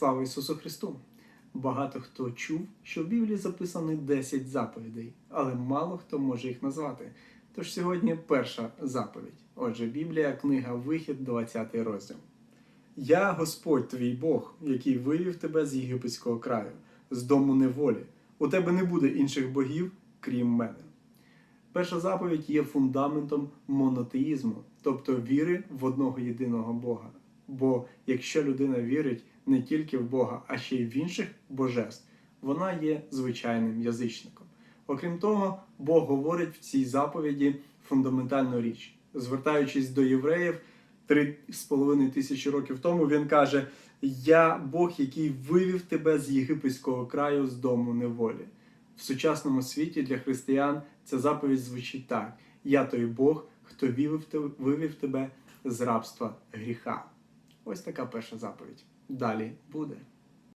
Слава Ісусу Христу! Багато хто чув, що в Біблії записано 10 заповідей, але мало хто може їх назвати. Тож сьогодні перша заповідь. Отже, Біблія, книга Вихід, 20 розділ. Я Господь твій Бог, який вивів тебе з єгипетського краю, з дому неволі. У тебе не буде інших богів, крім мене. Перша заповідь є фундаментом монотеїзму, тобто віри в одного єдиного Бога. Бо якщо людина вірить не тільки в Бога, а ще й в інших божеств, вона є звичайним язичником. Окрім того, Бог говорить в цій заповіді фундаментальну річ. Звертаючись до євреїв три з половиною тисячі років тому, він каже: Я Бог, який вивів тебе з єгипетського краю з дому неволі. В сучасному світі для християн ця заповідь звучить так: Я той Бог, хто вивів тебе з рабства гріха. Ось така перша заповідь. Далі буде.